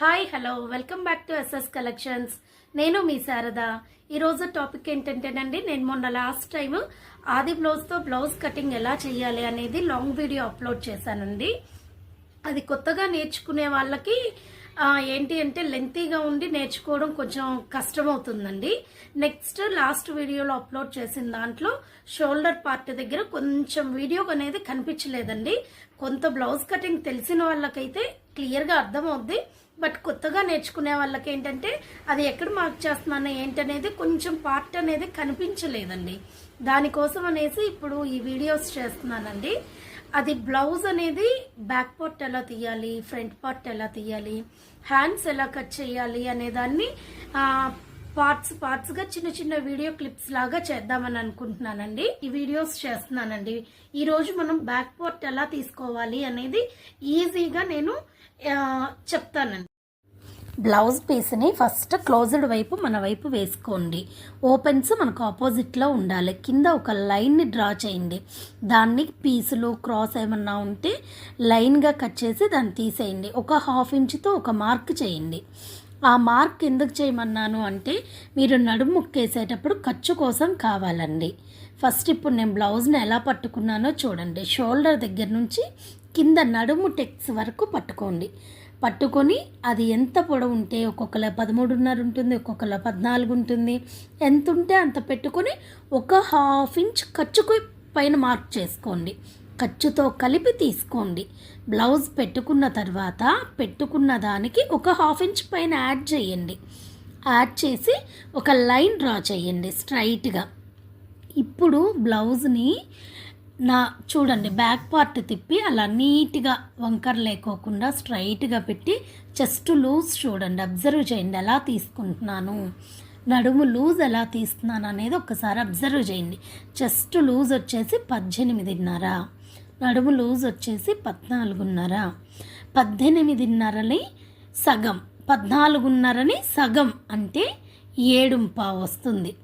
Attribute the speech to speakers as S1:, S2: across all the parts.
S1: Hi hello. Welcome back to S S collections. నేను మీ శారద. ఈరోజు టాపిక్ ఏంటంటేనండి నేను మొన్న లాస్ట్ టైం ఆది బ్లౌజ్తో బ్లౌజ్ కటింగ్ ఎలా చేయాలి అనేది లాంగ్ వీడియో అప్లోడ్ చేశానండి. అది కొత్తగా నేర్చుకునే వాళ్ళకి ఏంటి అంటే లెంతీగా ఉండి నేర్చుకోవడం కొంచెం కష్టమవుతుందండి. నెక్స్ట్ లాస్ట్ వీడియోలో అప్లోడ్ చేసిన దాంట్లో షోల్డర్ పార్ట్ దగ్గర కొంచెం వీడియో అనేది కనిపించలేదండి. కొంత బ్లౌజ్ కటింగ్ తెలిసిన వాళ్ళకైతే క్లియర్గా అర్థమవుద్ది. బట్ కొత్తగా నేర్చుకునే వాళ్ళకి ఏంటంటే అది ఎక్కడ మార్క్ చేస్తున్నాను ఏంటనేది కొంచెం పార్ట్ అనేది కనిపించలేదండి. దానికోసం అనేసి ఇప్పుడు ఈ వీడియోస్ చేస్తున్నానండి. అది బ్లౌజ్ అనేది బ్యాక్ పార్ట్ ఎలా తీయాలి ఫ్రంట్ పార్ట్ ఎలా తీయాలి హ్యాండ్స్ ఎలా కట్ చేయాలి అనే దాన్ని పార్ట్స్ పార్ట్స్గా చిన్న చిన్న వీడియో క్లిప్స్ లాగా చేద్దామని అనుకుంటున్నానండి. ఈ వీడియోస్ చేస్తున్నానండి. ఈ రోజు మనం బ్యాక్ పార్ట్ ఎలా తీసుకోవాలి అనేది ఈజీగా నేను చెప్తానండి. బ్లౌజ్ పీస్ని ఫస్ట్ క్లోజ్డ్ వైపు మన వైపు వేసుకోండి. ఓపెన్స్ మనకు ఆపోజిట్లో ఉండాలి. కింద ఒక లైన్ని డ్రా చేయండి. దాన్ని పీసులు క్రాస్ ఏమన్నా ఉంటే లైన్గా కట్ చేసి దాన్ని తీసేయండి. ఒక హాఫ్ ఇంచ్తో ఒక మార్క్ చేయండి. ఆ మార్క్ ఎందుకు చేయమన్నాను అంటే మీరు నడుము ముక్కేసేటప్పుడు ఖర్చు కోసం కావాలండి. ఫస్ట్ ఇప్పుడు నేను బ్లౌజ్ని ఎలా పట్టుకున్నానో చూడండి. షోల్డర్ దగ్గర నుంచి కింద నడుము టెక్స్ వరకు పట్టుకోండి. పట్టుకొని అది ఎంత పొడవు ఉంటే ఒక్కొక్కల పదమూడున్నర ఉంటుంది ఒక్కొక్కల పద్నాలుగు ఉంటుంది. ఎంత ఉంటే అంత పెట్టుకొని ఒక హాఫ్ ఇంచ్ ఖర్చుకు పైన మార్క్ చేసుకోండి. ఖర్చుతో కలిపి తీసుకోండి. బ్లౌజ్ పెట్టుకున్న తర్వాత పెట్టుకున్న దానికి ఒక హాఫ్ ఇంచ్ పైన యాడ్ చేయండి. యాడ్ చేసి ఒక లైన్ డ్రా చేయండి స్ట్రైట్గా. ఇప్పుడు బ్లౌజ్ని నా చూడండి బ్యాక్ పార్ట్ తిప్పి అలా నీట్గా వంకర లేకోకుండా స్ట్రైట్గా పెట్టి చెస్ట్ లూజ్ చూడండి అబ్జర్వ్ చేయండి ఎలా తీసుకుంటున్నాను నడుము లూజ్ ఎలా తీస్తున్నాను అనేది ఒకసారి అబ్జర్వ్ చేయండి. చెస్ట్ లూజ్ వచ్చేసి పద్దెనిమిదిన్నర. నడుము లూజ్ వచ్చేసి పద్నాలుగున్నర. పద్దెనిమిదిన్నరని సగం. పద్నాలుగున్నరని సగం అంటే ఏడుంపా వస్తుంది.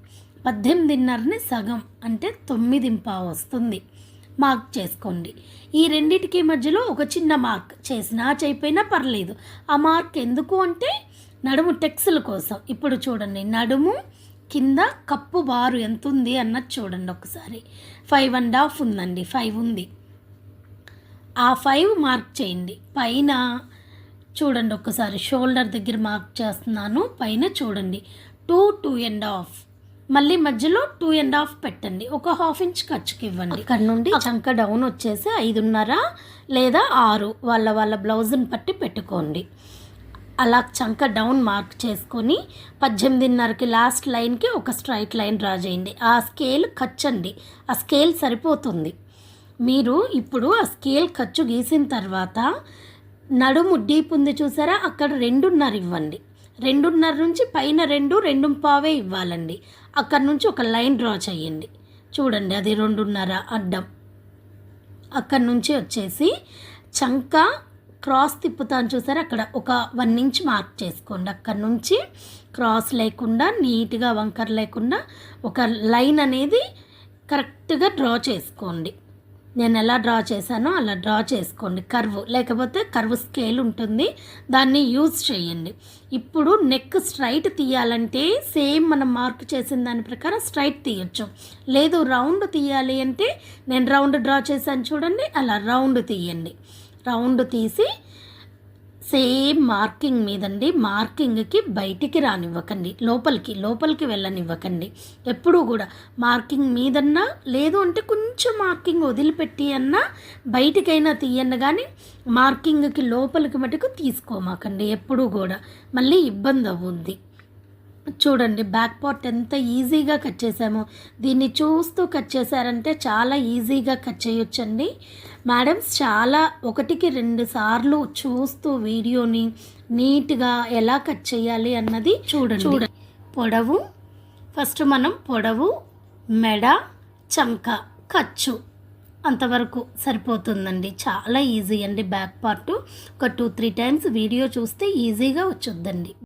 S1: పద్దెనిమిదిన్నరని సగం అంటే తొమ్మిదింపా వస్తుంది. మార్క్ చేసుకోండి. ఈ రెండింటికి మధ్యలో ఒక చిన్న మార్క్ చేసినా చైపోయినా పర్లేదు. ఆ మార్క్ ఎందుకు అంటే నడుము టెక్స్ల కోసం. ఇప్పుడు చూడండి. నడుము కింద కప్పు బారు ఎంత ఉంది అన్నది చూడండి ఒకసారి. ఫైవ్ అండ్ హాఫ్ ఉందండి. ఫైవ్ ఉంది. ఆ ఫైవ్ మార్క్ చేయండి. పైన చూడండి ఒక్కసారి. షోల్డర్ దగ్గర మార్క్ చేస్తున్నాను. పైన చూడండి. టూ టూ అండ్ హాఫ్ మళ్ళీ మధ్యలో టూ అండ్ హాఫ్ పెట్టండి. ఒక హాఫ్ ఇంచ్ ఖర్చుకి ఇవ్వండి. ఇక్కడ నుండి చంక డౌన్ వచ్చేసి ఐదున్నర లేదా ఆరు వాళ్ళ వాళ్ళ బ్లౌజ్ని పట్టి పెట్టుకోండి. అలా చంక డౌన్ మార్క్ చేసుకొని పద్దెనిమిదిన్నరకి లాస్ట్ లైన్కి ఒక స్ట్రైట్ లైన్ డ్రా చేయండి. ఆ స్కేల్ ఖర్చండి. ఆ స్కేల్ సరిపోతుంది. మీరు ఇప్పుడు ఆ స్కేల్ ఖర్చు గీసిన తర్వాత నడుము డీప్ ఉంది చూసారా? అక్కడ రెండున్నర ఇవ్వండి. రెండున్నర నుంచి పైన రెండు రెండు పావే ఇవ్వాలండి. అక్కడ నుంచి ఒక లైన్ డ్రా చేయండి. చూడండి అది రెండున్నర అడ్డం. అక్కడ నుంచి వచ్చేసి చంక క్రాస్ తిప్పుతాను చూసారా? అక్కడ ఒక వన్ ఇంచ్ మార్క్ చేసుకోండి. అక్కడ నుంచి క్రాస్ లేకుండా నీట్గా వంకర లేకుండా ఒక లైన్ అనేది కరెక్ట్గా డ్రా చేసుకోండి. నేను ఎలా డ్రా చేశానో అలా డ్రా చేసుకోండి. కర్వ్ లేకపోతే కర్వ్ స్కేల్ ఉంటుంది. దాన్ని యూజ్ చేయండి. ఇప్పుడు నెక్ స్ట్రైట్ తీయాలంటే సేమ్ మనం మార్క్ చేసిన దాని ప్రకారం స్ట్రైట్ తీయొచ్చు. లేదు రౌండ్ తీయాలి అంటే నేను రౌండ్ డ్రా చేశాను చూడండి అలా రౌండ్ తీయండి. రౌండ్ తీసి సేమ్ మార్కింగ్ మీదండి. మార్కింగ్కి బయటికి రానివ్వకండి. లోపలికి లోపలికి వెళ్ళనివ్వకండి. ఎప్పుడూ కూడా మార్కింగ్ మీదన్నా లేదు అంటే కొంచెం మార్కింగ్ వదిలిపెట్టి అన్నా బయటికైనా తీయన్న కానీ మార్కింగ్కి లోపలికి మటుకు తీసుకోమాకండి. ఎప్పుడూ కూడా. మళ్ళీ ఇబ్బంది అవుద్ది. చూడండి బ్యాక్ పార్ట్ ఎంత ఈజీగా కట్ చేసామో దీన్ని చూస్తూ కట్ చేశారంటే చాలా ఈజీగా కట్ చేయొచ్చండి. మేడమ్స్ చాలా ఒకటికి రెండు సార్లు చూస్తూ వీడియోని నీట్గా ఎలా కట్ చేయాలి అన్నది చూడండి. చూడండి. పొడవు ఫస్ట్ మనం పొడవు మెడ చంక ఖర్చు అంతవరకు సరిపోతుందండి. చాలా ఈజీ అండి బ్యాక్ పార్ట్ ఒక టూ త్రీ టైమ్స్ వీడియో చూస్తే ఈజీగా వచ్చొద్దండి.